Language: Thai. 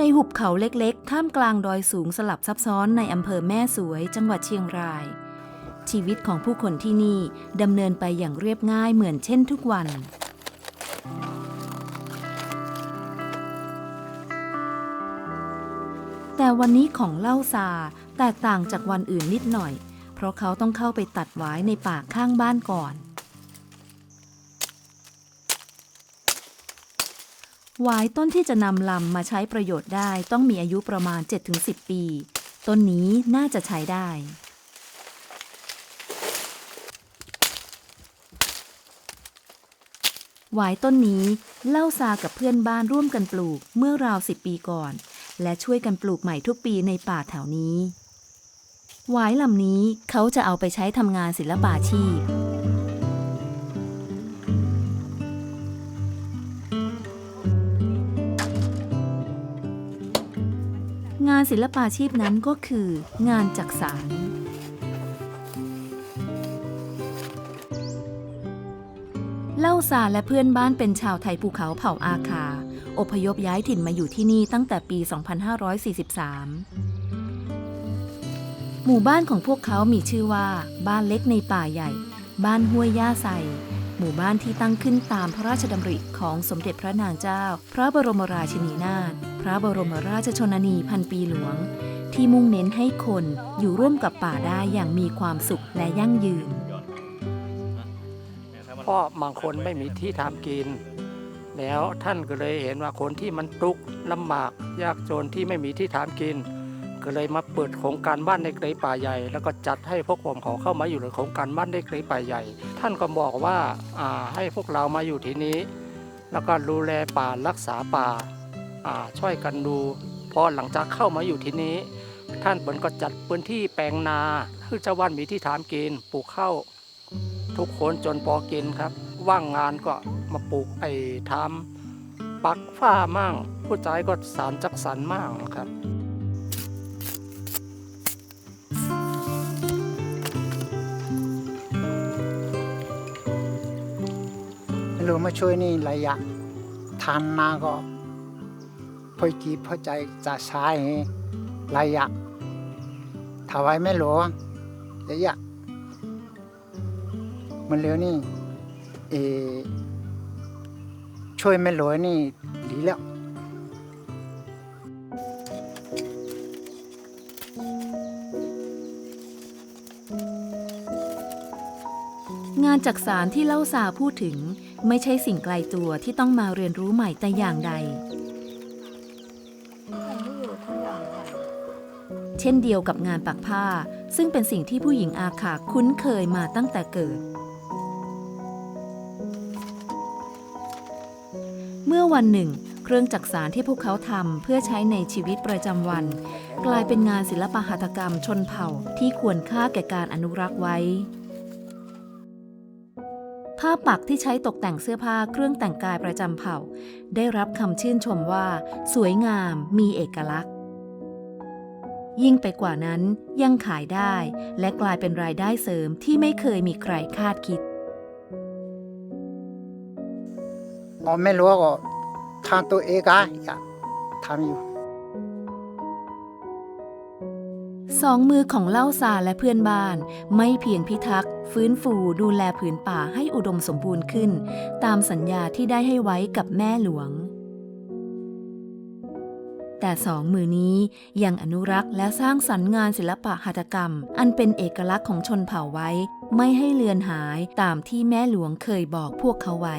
ในหุบเขาเล็กๆ ท่ามกลางดอยสูงสลับซับซ้อนในอำเภอแม่สวย จังหวัดเชียงราย ชีวิตของผู้คนที่นี่ดำเนินไปอย่างเรียบง่ายเหมือนเช่นทุกวัน แต่วันนี้ของเล่าซาแตกต่างจากวันอื่นนิดหน่อย เพราะเขาต้องเข้าไปตัดไว้ในป่าข้างบ้านก่อน หวายต้นที่จะนำลำมาใช้ประโยชน์ได้ต้องมีอายุประมาณ 7-10 ปี ต้นนี้น่าจะใช้ได้ หวายต้นนี้เล่าซากับเพื่อนบ้านร่วมกันปลูกเมื่อราวสิบปีก่อน และช่วยกันปลูกใหม่ทุกปีในป่าแถวนี้ หวายลำนี้เขาจะเอาไปใช้ทำงานศิลปาชีพ งานศิลปาชีพนั้นก็คืองานจักสานเล่าซาและเพื่อนบ้านเป็นชาวไทยภูเขาเผ่าอาคา อพยพย้ายถิ่นมาอยู่ที่นี่ตั้งแต่ปี 2543 หมู่บ้านของพวกเขามีชื่อว่าบ้านเล็กในป่าใหญ่ บ้านห้วยย่าไซหมู่บ้านที่ตั้งขึ้นตามพระราชดำริของสมเด็จพระนางเจ้า พระบรมราชินีนาถ ระบรมราชชนนีพันปีหลวง ที่มุ่งเน้นให้คนอยู่ร่วมกับป่าได้อย่างมีความสุขและยั่งยืน เพราะบางคนไม่มีที่ทำกิน แล้วท่านก็เลยเห็นว่าคนที่มันทุกข์ลำบากยากจนที่ไม่มีที่ทำกิน ก็เลยมาเปิดโครงการบ้านในเกรป่าใหญ่ แล้วก็จัดให้พวกผมขาเข้ามาอยู่ในโครงการบ้านในเกรป่าใหญ่ ท่านก็บอกว่าาให้พวกเรามาอยู่ที่นี้ แล้วก็ดูแลป่ารักษาป่า ช่วยกันดูพอหลังจากเข้ามาอยู่ที่นี้ ท่านเปินก็จัดพื้นที่แปลงนาคือชาวบ้านมีที่ทำกินปลูกข้าวทุกคนจนพอกินครับ ว่างงานก็มาปลูกไอ้ทำปักฝ้ามั่งผู้ใจก็สารจักสันมั่งครับไม่รู้มาช่วยนี่ระยะทานนาก็ พอจีพอใจจะใช้ระยะถวายไม่หลวงระยะมันเร็วนี่เอช่วยไม่หลวงนี่ดีแล้วงานจักสารที่เล่าซาพูดถึงไม่ใช่สิ่งไกลตัวที่ต้องมาเรียนรู้ใหม่แต่อย่างใด ช่นเดียวกับงานปักผ้า ซึ่งเป็นสิ่งที่ผู้หญิงอาขาคุ้นเคยมาตั้งแต่เกิด เมื่อวันหนึ่ง เครื่องจักสารที่พวกเขาทำเพื่อใช้ในชีวิตประจำวัน กลายเป็นงานศิลปหัตถกรรมชนเผ่าที่ควรค่าแก่การอนุรักษ์ไว้ผ้าปักที่ใช้ตกแต่งเสื้อผ้าเครื่องแต่งกายประจำเผ่า ได้รับคำชื่นชมว่า สวยงามมีเอกลักษณ์ ยิ่งไปกว่านั้นยังขายได้ และกลายเป็นรายได้เสริมที่ไม่เคยมีใครคาดคิดอ๋อไม่รู้ก็ทางตัวเองอะอยากทำอยู่สองมือของเล่าซาและเพื่อนบ้าน ไม่เพียงพิทักษ์ฟื้นฟูดูแลผืนป่าให้อุดมสมบูรณ์ขึ้น ตามสัญญาที่ได้ให้ไว้กับแม่หลวง แต่สองมือนี้ยังอนุรักษ์และสร้างสรรค์งานศิลปะหัตถกรรม อันเป็นเอกลักษณ์ของชนเผ่าไว้ ไม่ให้เลือนหายตามที่แม่หลวงเคยบอกพวกเขาไว้